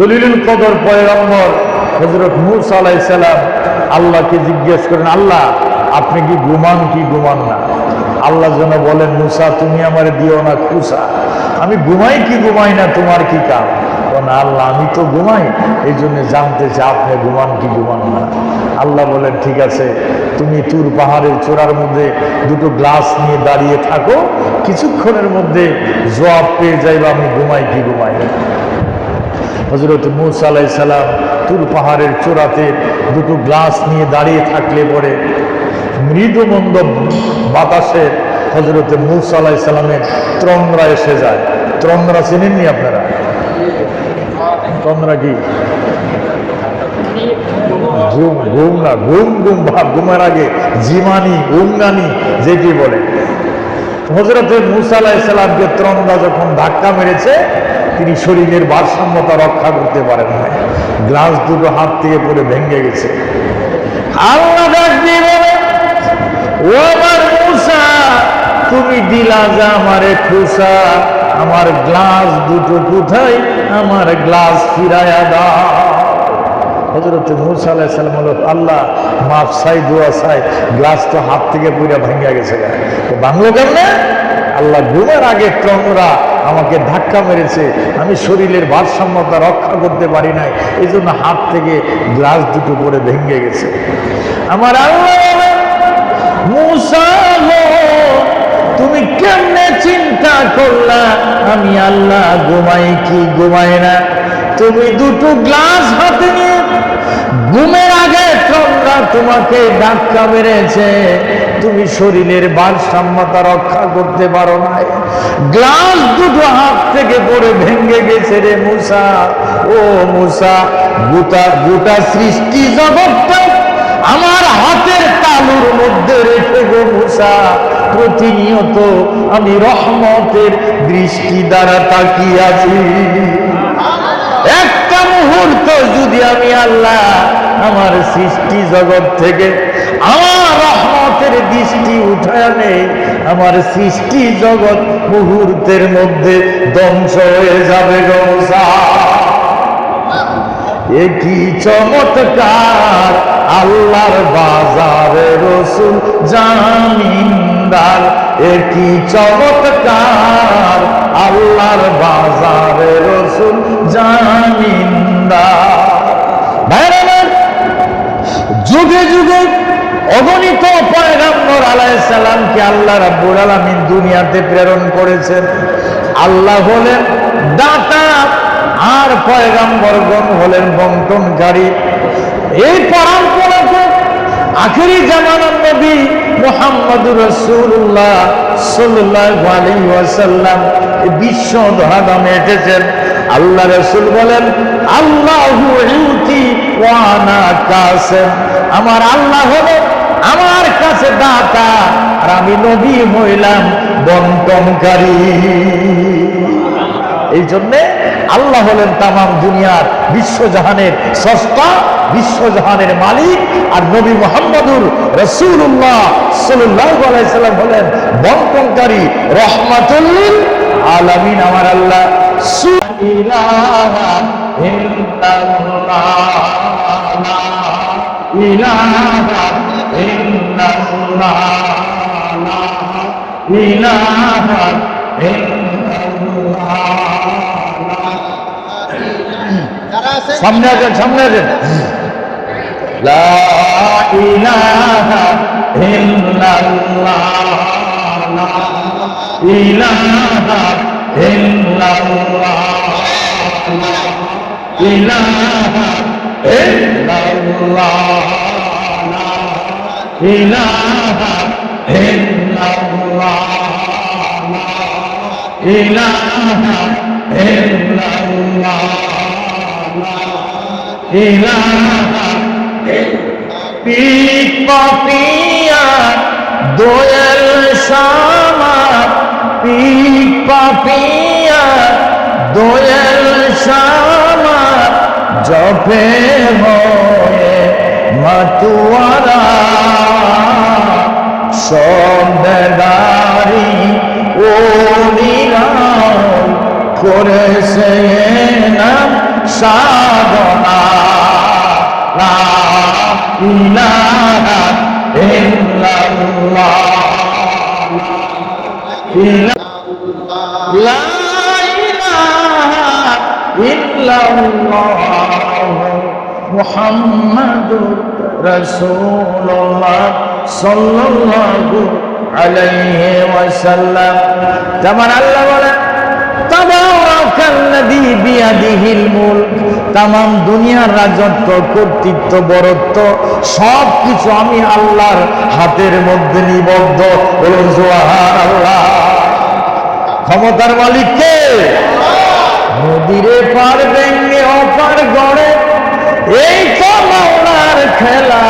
জলিলুল কদর পয়গম্বর হজরত মুসা আলাইসালাম আল্লাহকে জিজ্ঞেস করেন, আল্লাহ, আপনি কি ঘুমান কি ঘুমান না? আল্লাহ যেন বলেন, মুসা, তুমি আমার দিও না খুসা। আমি ঘুমাই কি ঘুমাই না, তোমার কি কাম? না আল্লাহ, আমি তো ঘুমাই এই জন্য জানতে চাই আপনি ঘুমান কি ঘুমান না? আল্লাহ বলেন, ঠিক আছে, তুমি তুর পাহাড়ের চূড়ার মধ্যে দুটো গ্লাস নিয়ে দাঁড়িয়ে থাকো, কিছুক্ষণের মধ্যে জবাব পেয়ে যাইবা আমি ঘুমাই কি ঘুমাই হজরত মুসা আলাই সালাম তুর পাহাড়ের চূড়াতে দুটো গ্লাস নিয়ে দাঁড়িয়ে থাকলে পরে মৃদুমন্দ বাতাসে হজরত মুসা সালামের ত্রংরা এসে যায়। ত্রংরা চেনেননি আপনারা? ত্রংরা কি? ঘুম ঘুম না, ঘুম ঘুম, ভাব, ঘুমের আগে জিমানি উঙ্গানি যেটি বলে। হজরতে মুসা আলাহিসাল্লামকে ত্রন্দা যখন ধাক্কা মেরেছে তিনি শরীরের ভারসাম্যতা রক্ষা করতে পারেন না। গ্লাস দুটো হাত থেকে পড়ে ভেঙে গেছে। আল্লাহ বলে, ও আমার মুসা, তুমি দিলা যা আমারে খুশা আমার গ্লাস দুটো কোথায়? আমার গ্লাস ফিরায়া দাও। হজরত মুসা আলাইসালাম হলো আল্লাহ, মাফ চাই, দোয়া চাই, গ্লাস তো হাত থেকে পুরা ভাঙ্গা গেছে। তো কেমনে? আল্লাহ ঘুমের আগে ট্রংরা আমাকে ধাক্কা মেরেছে। আমি শরীরের ভারসাম্যতা রক্ষা করতে পারি নাই। এই জন্য হাত থেকে গ্লাস দুটো করে ভেঙে গেছে। আমার আল্লাহ তুমি কেমনে চিন্তা করলা? আমি আল্লাহ ঘুমাই কি ঘুমাই না? তুমি দুটো গ্লাস হাতে নিয়ে তোমরা তোমাকে ধাক্কা মেরেছে। তুমি শরীরের ভারসাম্যতা রক্ষা করতে পারো নাই। গ্লাস দুটো হাত থেকে পড়ে ভেঙে গেছে রে মুসা। ও মুসা, গোটা গোটা সৃষ্টি জগৎটা আমার হাতের তালুর মধ্যে রেখে গো মুসা। প্রতিনিয়ত আমি রহমতের দৃষ্টি দ্বারা তাকিয়ে আছি। একটা মুহূর্ত যদি আমি আল্লাহ আমার সৃষ্টি জগৎ থেকে আমার রহমতের দৃষ্টি উঠায় নেই আমার সৃষ্টি জগৎ মুহূর্তের মধ্যে ধ্বংস হয়ে যাবে গো মুসা। এ কি চমৎকার আল্লাহর বাজারে রসুল জামিনদার। এ কি চমৎকার আল্লাহর বাজারে রসুল জামিনদার। অগণিত পয়গাম্বর আলাইহিস সালামকে আল্লাহ রাব্বুল আলামিন দুনিয়াতে প্রেরণ করেছেন। আল্লাহ হলেন দাতা আর পয়গাম্বরগণ হলেন বন্টনকারী। এই পরম্পরাকে আখেরি জামানার নবী মোহাম্মদুর রসুল্লাহ সাল্লাল্লাহু আলাইহি ওয়াসাল্লাম বিশ্ব ধরাধামে এসেছেন। আল্লাহ রসুল বলেন, আল্লাহ আমার আল্লাহ হলো আমার কাছে দাতা, আর আমি নবী হইলাম বন্টনকারী। এই জন্যে আল্লাহ হলেন তামাম দুনিয়ার বিশ্বজাহানের সস্তা বিশ্বজাহানের মালিক, আর নবী মোহাম্মদুর রসুল্লাহ সাল্লাম হলেন বন্টনকারী রহমাতুল্লিল আলামিন। আমার আল্লাহ ইলাহা ইলাহা ইল্লাল্লাহ লা ইলাহা সামনে আসেন সামনে আসেন। লা ইলাহা ইল্লাল্লাহ, লা ইলাহা ইল্লাল্লাহ, লা ইলাহা ইল্লাল্লাহ। ইলাহা ইল্লাল্লাহ। ইলাহা ইল্লাল্লাহ। ইলাহা পিক পাপিয়া দোয়েল শামা পিক পাপিয়া দোয়েল শামা জপে হয়ে মাতুয়ারা করেছে নাম সাধনা ইলা- লা ইলাহা ইল্লাল্লাহ। মুহাম্মাদুর রাসূলুল্লাহ সাল্লাল্লাহু আলাইহি ওয়াসাল্লাম। যেমন আল্লাহ তাবারাকাল্লাযী বিয়াদিহিল মুলক। দুনিয়ার রাজত্ব, কর্তৃত্ব, বরত্ব সব কিছু আমি আল্লাহর হাতের মধ্যে নিবদ্ধ। আল্লাহ ক্ষমতার মালিক কে? নদীরে পার ভেঙ্গে অপার গড়ে। এই তো মাওলার খেলা।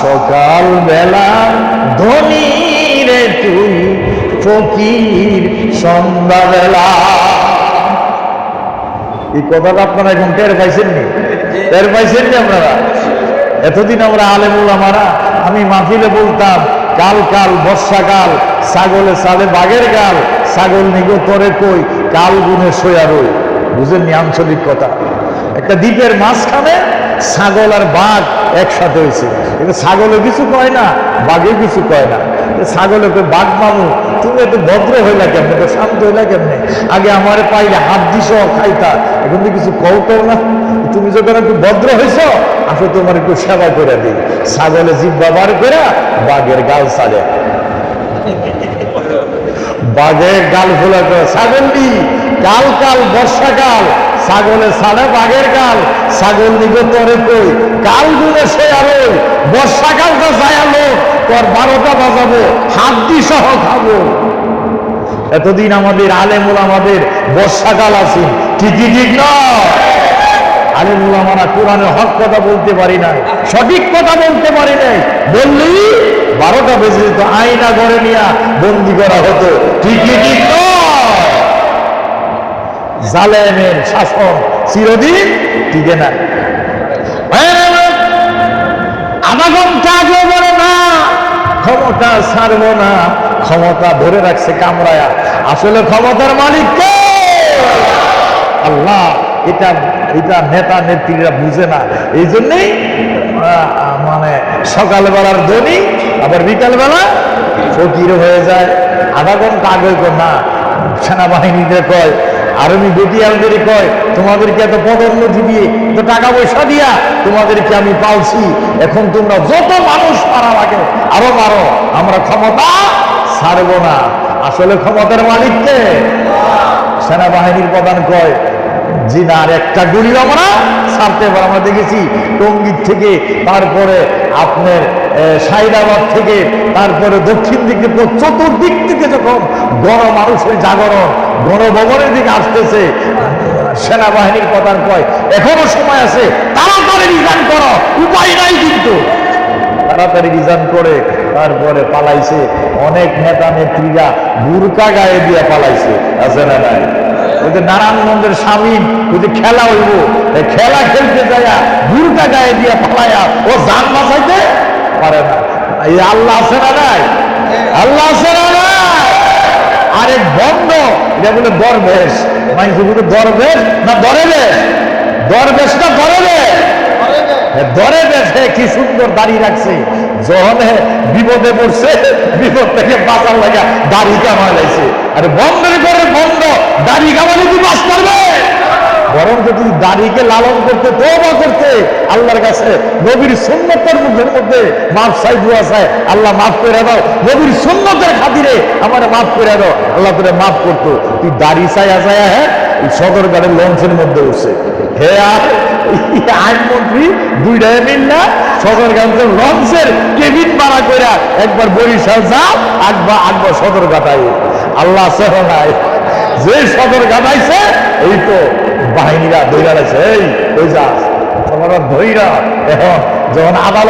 সকাল বেলা ধনী রে তুই ফকির সন্ধ্যাবেলা। এই কথাটা আপনারা এখন টের পাইছেন নি? টের পাইছেন নি আপনারা? এতদিন আমরা আলেমুল আমারা, আমি মাহফিলে বলতাম কাল কাল বর্ষাকাল ছাগলে সালে বাঘের গাল, ছাগল নিগো তরে কই, কাল গুনে সয়া রই। বুঝেননি আঞ্চলিক কথা? একটা দ্বীপের মাঝখানে ছাগল আর বাঘ একসাথে হয়েছে। কিন্তু ছাগলে কিছু কয় না, বাঘে কিছু কয় না। ছাগলে কই বাঘ মামু তুমি এত ভদ্র হইলা কেমনে? শান্ত হইলা কেমনে? আগে আমারে পাইলে হাত দিস খাইতা। এখন তো কিছু কও কও না। তুমি যখন একটু ভদ্র হয়েছ আসো তোমার একটু সেবা করে দিই। ছাগলে জিব্বা বার করে বাঘের গাল সাজে বাঘের গাল ফোলা করে ছাগল নি কাল কাল বর্ষাকাল। ছাগলে ছাড়ে বাঘের কাল, ছাগল নিবে তরে কই? কাল গুলে সে আরও বর্ষাকাল তো যায় তোর বারোটা বাজাবো, হাত দি সহ খাব। এতদিন আমাদের আলেমুল আমাদের বর্ষাকাল আছে, ঠিকই ঠিক নয়। আলিমুল আমরা কোরআনের হক কথা বলতে পারি নাই, সঠিক কথা বলতে পারি নাই। বললি, বারোটা বেজে যেত আইনা ঘরে নিয়ে বন্দি করা হতো, ঠিকই ঠিক জালেমের শাসন চিরদিন টিকে না। আধা ঘণ্টা আগে বলে না? ক্ষমতা ছাড়বো না, ক্ষমতা ধরে রাখছে কামড়ায়া আসলে ক্ষমতার আল্লাহ, এটা এটা নেতা বুঝে না। এই জন্যই মানে সকালবেলার ধনী, আবার ফকির হয়ে যায়। আধা ঘণ্টা আগে না? সেনাবাহিনীদের কয় আর্মি বেটিয়ালদের কয়, তোমাদেরকে এত পদোন্নতি দিয়ে তো টাকা পয়সা দিয়া তোমাদেরকে আমি পালছি। এখন তোমরা যত মানুষ মারা লাগে, আরও মারো। আমরা ক্ষমতা ছাড়বো না। আসলে ক্ষমতার মালিককে সেনাবাহিনীর প্রধান কয়, জিনার একটা গুলি আমরা ছাড়তে পারব আমরা দেখেছি টঙ্গীর থেকে, তারপরে আপনার সাইদাবাদ থেকে, তারপরে দক্ষিণ দিকে চতুর্দিক থেকে যখন গণ মানুষের জাগরণ, গণভবনের দিকে আসতেছে, সেনাবাহিনীর প্রধান কয়, এখনও সময় আছে, তাড়াতাড়ি রিজাইন করো, উপায় নাই কিন্তু। তাড়াতাড়ি রিজাইন করে, তারপরে পালাইছে, অনেক নেতা নেত্রীরা বুরকা গায়ে দিয়ে পালাইছে, আছে না নাই? ওই যে নারায়ণগঞ্জের স্বামী ওই যে খেলা হইব খেলা খেলতে যায়া বুরকা গায়ে দিয়ে পালায়া ও জান বাঁচাইতে পারে না। এই আল্লাহ আছে না নাই? আল্লাহ আছে না নাই? আরে বন্ধ। এটা বলে দরবেশ। মানে শুধু দরবেশ না দরে বেশ দরবেশ না দরবেশ? ধরে বেছে কি সুন্দর দাড়ি রাখছে। যখন বিপদে পড়ছে, বিপদ থেকে বাঁচার লাগা দাড়ি কামাই লাগছে আরে বন্ধের করে বন্ধ। দাড়ি কামালে তুই বাঁচ পারবে? বরং যদি দাড়িকে লালন করতে, তওবা করতে, আল্লাহর কাছে নবীর সুন্নতের মুখের মধ্যে মাফ চাই দুয়া চাই আল্লাহ মাফ করে দাও। নবীর সুন্নতের খাতিরে আমার মাফ করে দাও। আল্লাহ তোরে মাফ করতো। তুই দাড়ি চাই আসায় হ্যাঁ সদরঘাটের লঞ্চের মধ্যে উঠছে। হে আর আইনমন্ত্রী দুইটা মিল্লা সদরঘাটের লঞ্চের কেবিন ভাড়া কইরা একবার বরিশাল যাও একবার একবার সদর ঘাটাই আল্লাহ সহ নাই। যে সদর ঘাটাইছে এই তো বাহিনীরা ধৈরা রয়েছে। এই ওই যা তোমরা ধৈরা এখন যখন আদালত